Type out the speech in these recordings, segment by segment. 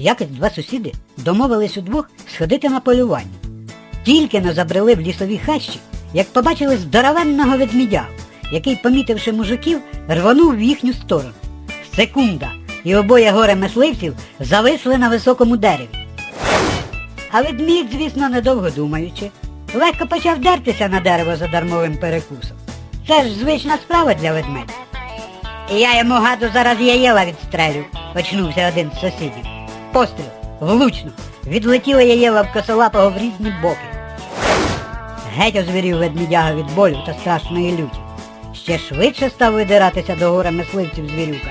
Якось два сусіди домовились удвох сходити на полювання. Тільки не забрели в лісові хащі, як побачили здоровенного ведмідягу, який, помітивши мужиків, рвонув в їхню сторону. Секунда, і обоє горе мисливців зависли на високому дереві. А ведмідь, звісно, недовго думаючи, легко почав дертися на дерево за дармовим перекусом. Це ж звична справа для ведмедя. І я йому гаду зараз яєла відстрелю, очнувся один з сусідів. Постріл, влучно, відлетіла яєла в косолапого в різні боки. Геть озвірів ведмідяга від болю та страшної люті. Ще швидше став видиратися до гора мисливців звірюка.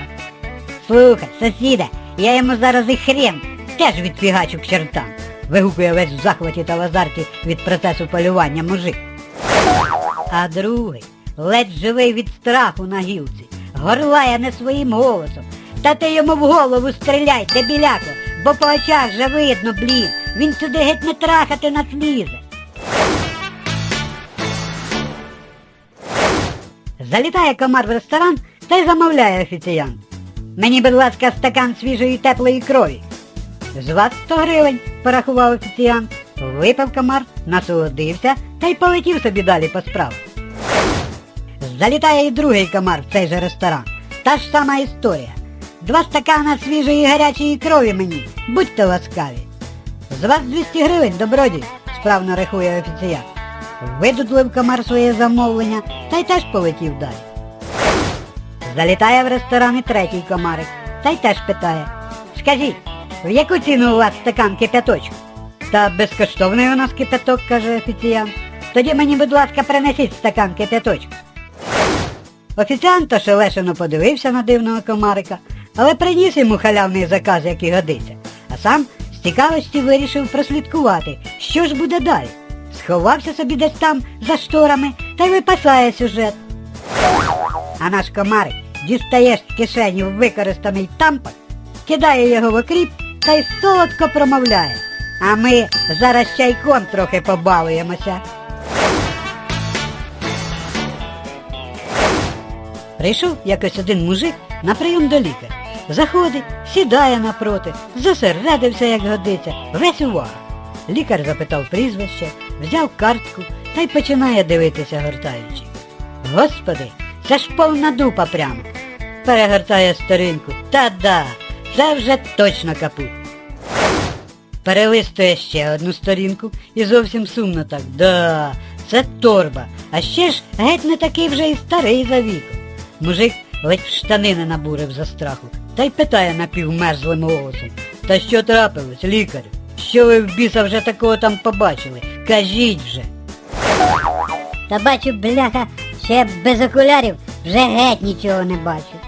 Слухай, сусіде, я йому зараз і хрен теж відфігачу к чертам, вигукує весь в захваті та в азарті від процесу полювання мужик. А другий, ледь живий від страху на гілці, горлає не своїм голосом. Та ти йому в голову стріляй, дебіляко, бо по очах же видно, блін, він сюди геть не трахати нас лізе. Залітає комар в ресторан та й замовляє офіціант. Мені, будь ласка, стакан свіжої теплої крові. З вас 100 гривень, порахував офіціант. Випив комар, насолодився та й полетів собі далі по справах. Залітає і другий комар в цей же ресторан. Та ж сама історія. Два стакана свіжої гарячої крові мені, будьте ласкаві. З вас 200 гривень, добродій, справно рахує офіціант. Видудлив комар своє замовлення та й теж полетів далі. Залітає в ресторан і третій комарик, та й теж питає. Скажіть, в яку ціну у вас стакан кипяточку? Та безкоштовний у нас кипяток, каже офіціант. Тоді мені, будь ласка, принесіть стакан кипяточку. Офіціант ошелешено подивився на дивного комарика, але приніс йому халявний заказ, який годиться, а сам з цікавості вирішив прослідкувати, що ж буде далі. Сховався собі десь там за шторами та й випасає сюжет. А наш комарик дістає з кишені використаний тампак, кидає його в окріп та й солодко промовляє. А ми зараз чайком трохи побалуємося. Прийшов якось один мужик на прийом до лікаря. Заходить, сідає напроти, зосередився, як годиться, весь увага. Лікар запитав прізвище, взяв картку та й починає дивитися гортаючи. Господи, це ж повна дупа прямо. Перегортає сторінку. Та-да, це вже точно капут. Перелистує ще одну сторінку і зовсім сумно так. Да, це торба. А ще ж геть не такий вже і старий за віком. Мужик ледь в штанини набурив за страху та й питає напівмерзлим голосом. Та що трапилось, лікарю? Що ви в біса вже такого там побачили? Кажіть вже. Та бачу, бляха, ще без окулярів вже геть нічого не бачу.